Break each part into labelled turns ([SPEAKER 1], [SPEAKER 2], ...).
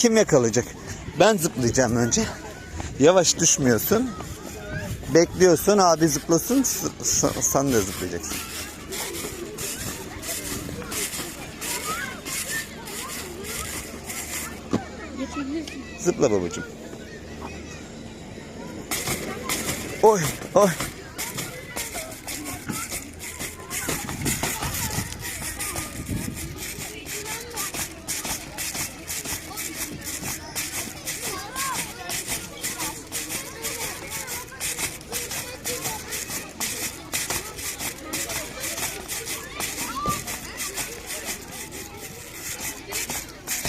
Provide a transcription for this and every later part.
[SPEAKER 1] Kim yakalayacak? Ben zıplayacağım önce. Yavaş düşmüyorsun. Bekliyorsun abi zıplasın. Sen de zıplayacaksın. Zıpla babacığım. Oy oy.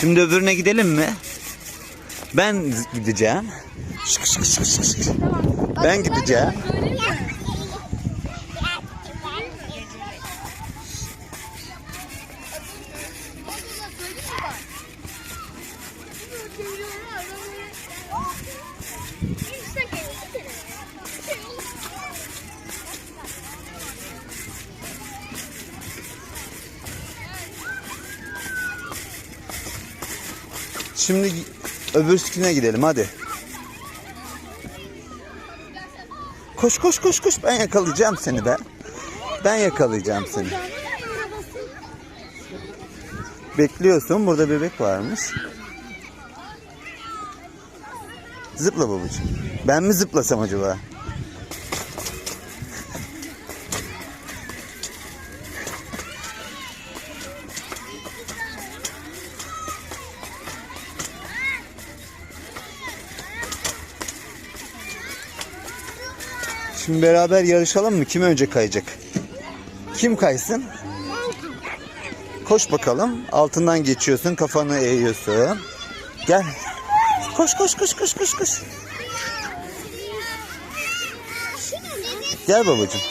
[SPEAKER 1] Şimdi öbürüne gidelim mi? Ben gideceğim. Şık şık şık şık şık. Ben gideceğim. Şimdi öbürsüne gidelim hadi. Koş koş koş koş ben yakalayacağım seni be. Ben yakalayacağım seni. Bekliyorsun burada bebek varmış. Zıpla babacığım. Ben mi zıplasam acaba? Şimdi beraber yarışalım mı? Kim önce kayacak? Kim kaysın? Koş bakalım. Altından geçiyorsun. Kafanı eğiyorsun. Gel. Koş koş koş koş koş koş. Gel babacığım.